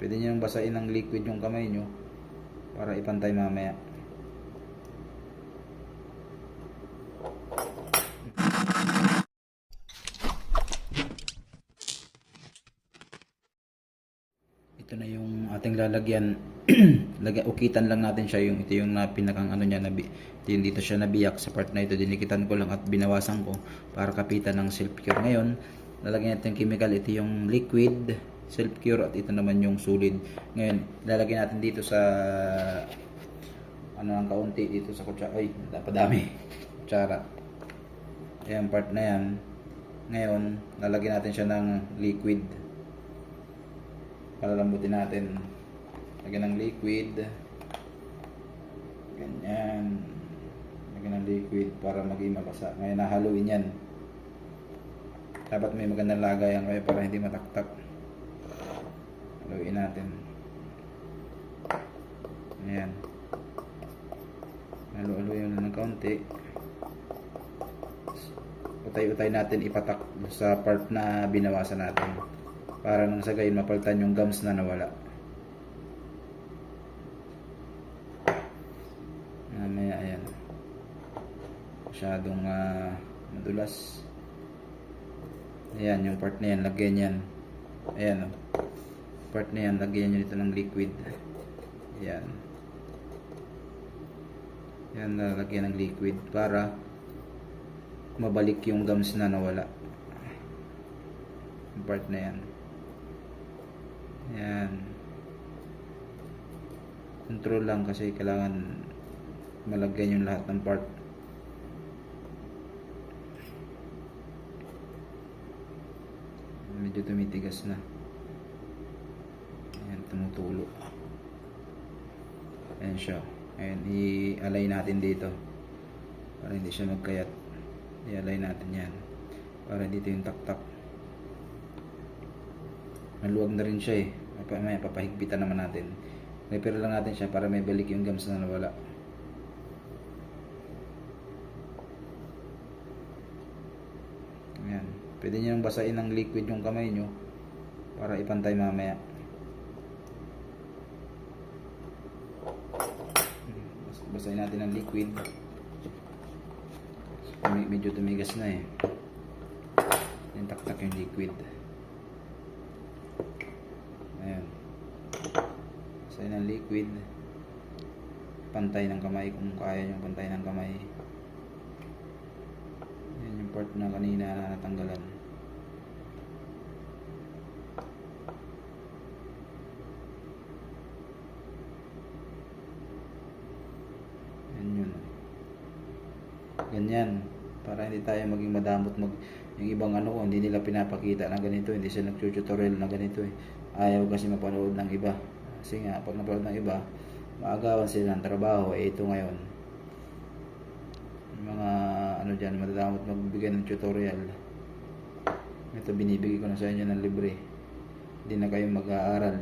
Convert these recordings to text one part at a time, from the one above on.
Pwede nyo nang basain ng liquid yung kamay nyo para ipantay mamaya. Ito na yung ating lalagyan. Lagyan, ukitan lang natin siya yung ito yung na pinakang ano niya nabi. Ito yung dito siya nabiyak sa part na ito. Dinikitan ko lang at binawasan ko para kapitan ng self cure. Ngayon, lalagyan natin yung chemical. Ito yung liquid self cure at ito naman yung solid. Ngayon, lalagyan natin dito sa ano ang kaunti dito sa kutsara. Ay, napadami. Kutsara. Ayan, part na yan. Ngayon, lalagyan natin siya ng liquid palalambutin natin lagyan ng liquid ganyan lagyan ng liquid para maging mabasa ngayon nahaluin yan dapat may magandang lagayan kayo para hindi mataktak haluin natin ayan halu-haluin lang ng kaunti utay-utay natin ipatak sa part na binawasan natin para nang sa gayon mapalitan yung gums na nawala. Mamaya ayan. Masyadong ah, madulas. Ayan, yung part na yan, lagyan yan. Ayan oh. Part na yan, lagyan nyo dito ng liquid. Ayan. Yan, lalagyan ng liquid para mabalik yung gums na nawala. Yung part na yan. Yan. Control lang kasi kailangan malagyan yung lahat ng part. Medyo tumitigas na. Tumutulo. Ayan siya. Ayan, i-alay natin dito. Para hindi siya magkayat. I-alay natin yan. Para dito yung taktak. Maluwag na rin siya eh. May papahigpitan naman natin. Repair lang natin siya para may balik yung gums na nawala. Ayan. Pwede nyo basain ng liquid yung kamay nyo para ipantay mamaya. Basahin natin ng liquid. Med- Medyo tumigas na eh. Yung taktak yung liquid. Ayan. Sa ng liquid. Pantay ng kamay kung kaya nyo pantay ng kamay. Ayan yung part na kanina na natanggalan. Ayan yun. Ganyan. Para hindi tayo maging madamot mag yung ibang ano hindi nila pinapakita na ganito, hindi sila nag-tutorial na ganito eh. Ayaw kasi mapanood ng iba. Kasi nga, pag napanood ng iba, maagawan sila ng trabaho. Eh, ito ngayon. Yung mga ano dyan, madadamot magbigay ng tutorial. Ito binibigay ko na sa inyo ng libre. Hindi na kayo mag-aaral.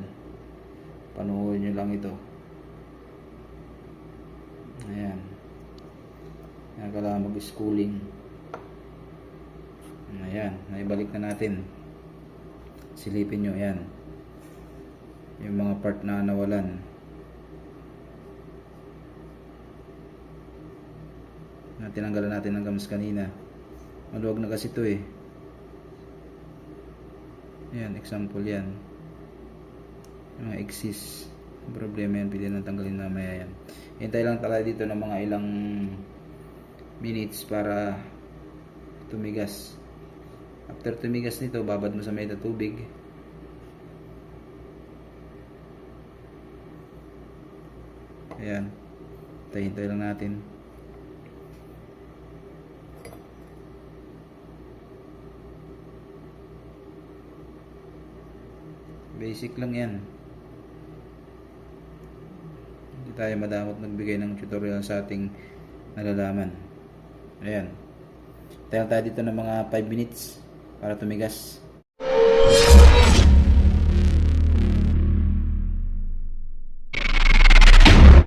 Panuhin nyo lang ito. Ayan. Kaya kailangan mag-schooling. Ayan, naibalik na natin. Silipin nyo, ayan. Yung mga part na nawalan. Na tinanggalan natin ng gums kanina. Maluwag na kasi ito eh. Ayan, example yan. Yung mga exist. Problema yan, pwede nang tanggalin mamaya yan. Hintay lang tayo dito ng mga ilang minutes para tumigas. After tumigas nito, babad mo sa may tubig. Ayan. Hintay-hintay lang natin. Basic lang yan. Hindi tayo madamot magbigay ng tutorial sa ating nalalaman. Ayan. Tayo tayo dito ng mga 5 minutes para tumigas.